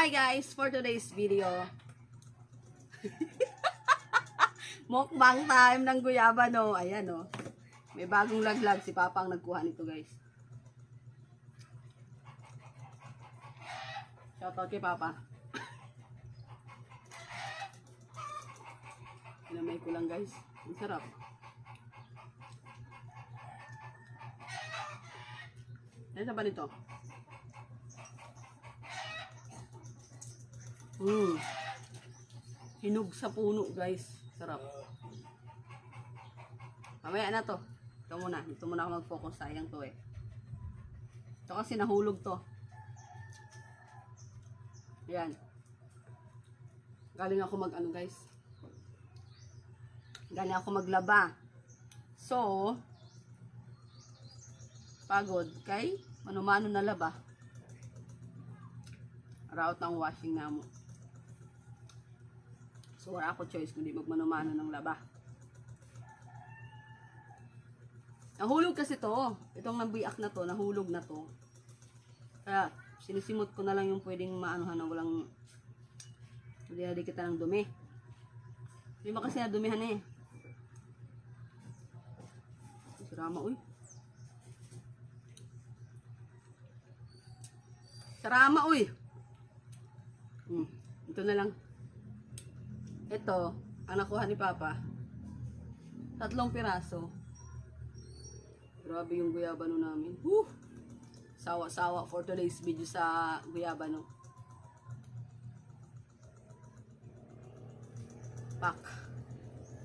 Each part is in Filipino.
Hi guys, for today's video. Mukbang time ng guyaba no. Ayan no. May bagong laglag si Papa ang nagkuha nito guys. Shoutout kay Papa. Pinamay ko lang guys. Ang sarap. Ano ba nito? Mm. Hinog sa puno, guys. Sarap. Mamaya na to. Ito muna. Dito muna ako mag-focus. Sayang to eh. Ito kasi nahulog to. Yan. Galing ako mag ano guys. Galing ako maglaba. So, pagod kay manumano na laba. Route ng washing na mo. So, wala ako choice kundi magmanumano ng laba. Nahulog kasi to. Itong nabiak na to, nahulog na to. Kaya, sinisimot ko na lang yung pwedeng maanuhan na walang hindi kita ng dumi. Hindi ba kasi nadumihan eh. Sarama, uy. Sarama, uy. Hmm, ito na lang. Ito, ang nakuha ni Papa. Tatlong piraso. Grabe yung guyabano namin. Woo! Sawa-sawa for today's video sa guyabano. Pak.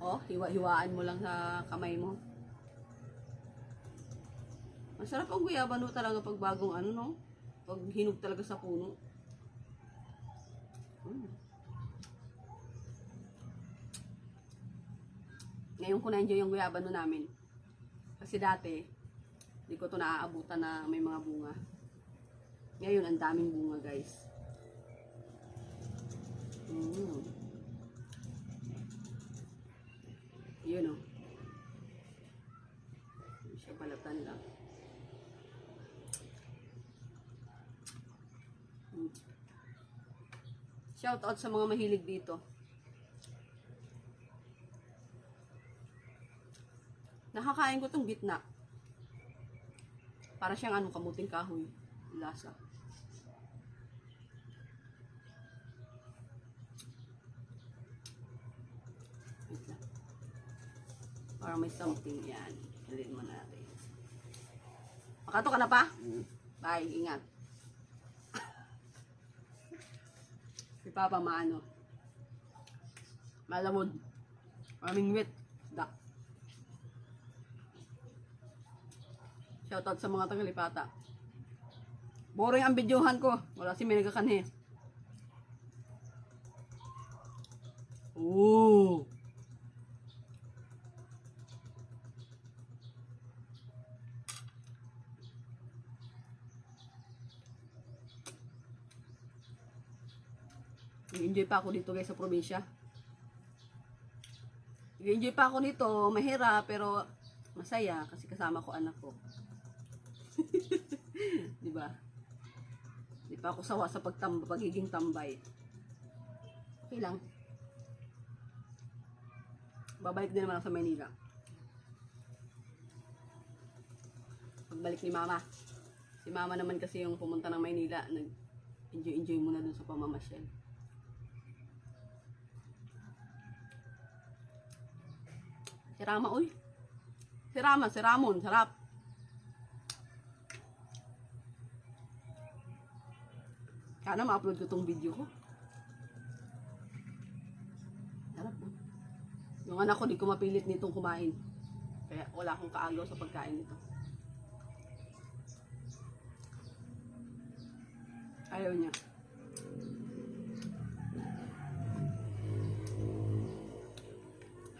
Oh, hiwa-hiwaan mo lang sa kamay mo. Masarap ang guyabano talaga pag bagong ano, no? Pag hinog talaga sa puno. Mm. Ngayon ko na-enjoy yung guyabano namin. Kasi dati, hindi ko to naaabutan na may mga bunga. Ngayon, ang daming bunga, guys. Mm. Yun, oh. Hindi siya balatan lang. Mm. Shout out sa mga mahilig dito. Nakakain ko tong gitna. Para siyang ano, kamuting kahoy. Lasa. Para may something yan. Halin mo natin. Makato ka na pa? Bye, ingat. Si Papa maano. Malamod. Maraming wit. Shoutout sa mga tagalipata. Boring ang videohan ko. Wala si may nagkakanhi. Ooh. enjoy pa ako dito guys sa probinsya. enjoy pa ako dito, mahirap pero masaya kasi kasama ko anak ko. Ba? Di pa ako sawa sa pagtamba, pagiging tambay. Okay lang. Babalik din naman ako sa Maynila. Pagbalik ni Mama. Si Mama naman kasi yung pumunta ng Maynila, nag-enjoy-enjoy muna dun sa pamamasyal. Si Rama, uy. Si Rama, si Ramon, sarap. Sana ma-upload ko tong video ko. Sarap po. Yung anak ko, di ko mapilit nitong kumain. Kaya wala akong kaagaw sa pagkain nito. Ayaw niya.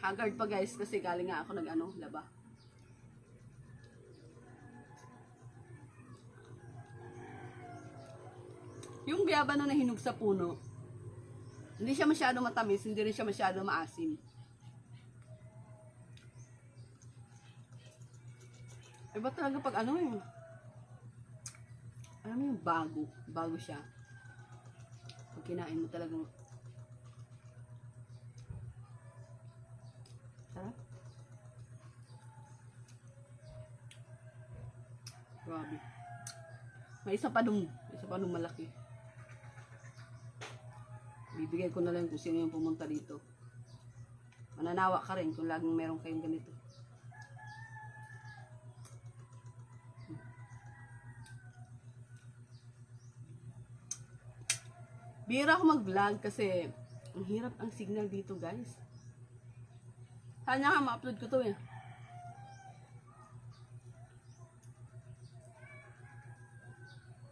Haggard pa guys kasi galing nga ako nag ano, laba. Yung biyabano na hinog sa puno, hindi siya masyado matamis, hindi rin siya masyado maasim. Iba talaga pag ano eh. Alam mo yung bago, bago siya. pag kinain mo talagang sarap. Grabe. May isa pa may isa pa dong malaki. Bibigay ko na lang kung sino yung pumunta dito. Mananawa ka rin kung laging meron kayong ganito. Bira ako mag-vlog kasi ang hirap ang signal dito guys. Sana nga ma-upload ko to eh.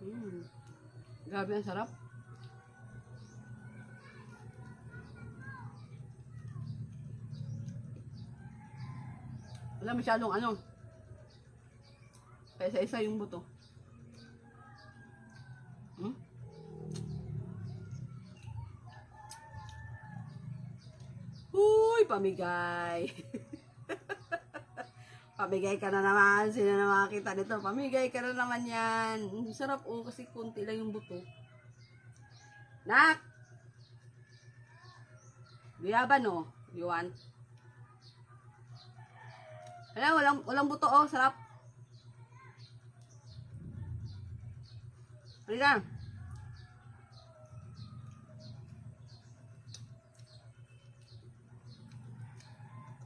Mm. Grabe ang sarap. Wala masyadong ano. Paisa-isa yung buto. Hmm? Huy, pamigay. pamigay ka na naman. Sino na makakita nito? Pamigay ka na naman yan. Sarap oh, kasi konti lang yung buto. Nak! Guyaban oh. You want? Alam, walang, walang buto oh. Sarap. Halika.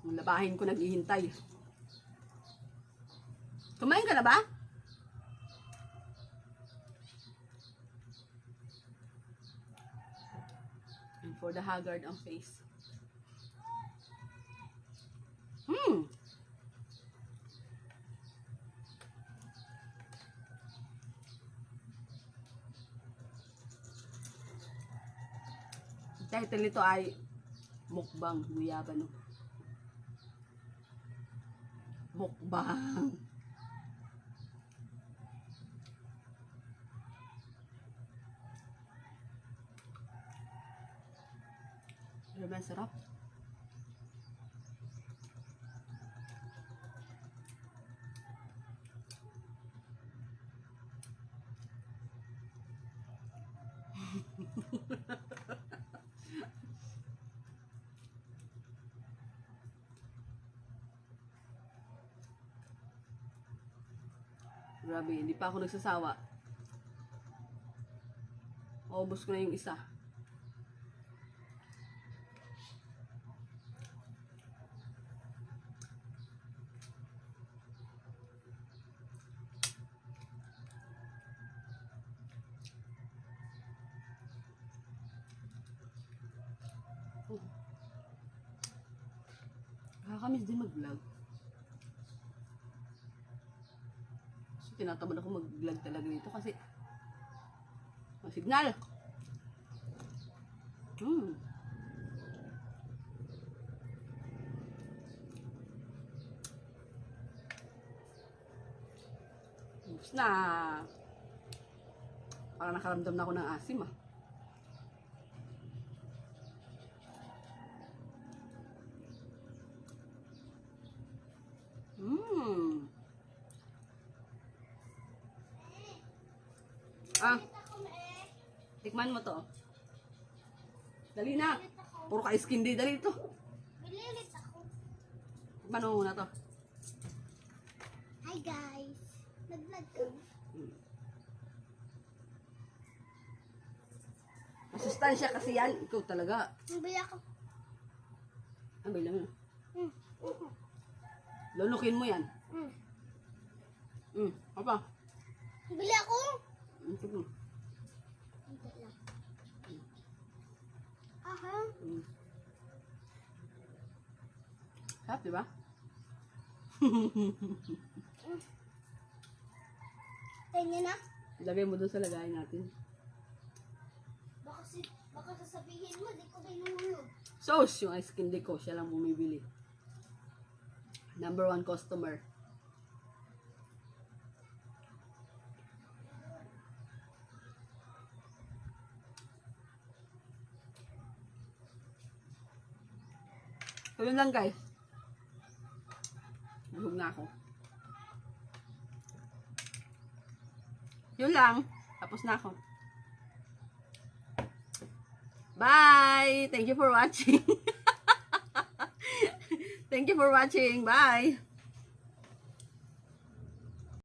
Yung labahin ko naghihintay. Kumain ka na ba? And for the haggard ang face. Hmm. Title nito ay Mukbang Guyabano. Mukbang. Grabe ang Grabe, hindi pa ako nagsasawa. Maubos ko na yung isa. Oh. Nakakamiss din mag-vlog. So, tinatamad ako mag-vlog talaga dito kasi signal. Hmm. Tapos na. Parang nakaramdam na ako ng asim ah. Ah. Tikman mo to. Dali na. Puro ka skin day. Dali ito. Bililit ako. Tikman mo muna to. Hi guys. Nag-vlog kami. Masustansya kasi yan. Ikaw talaga. Nabili ako. Ang bilang mo. Mm. Mm. Lulukin mo yan. Mm. Hmm. Apa? Nabili ako. Hindi lang. Aha. Hmm. Sarap, di ba? Tingnan na. Lagay mo doon sa lagayan natin. Baka, si, baka sasabihin mo, di ko binulog. Sauce, yung ice candy ko. Siya lang bumibili. Number one customer. So, lang guys. Nahug na ako. Yun lang. Tapos na ako. Bye! Thank you for watching. Thank you for watching. Bye!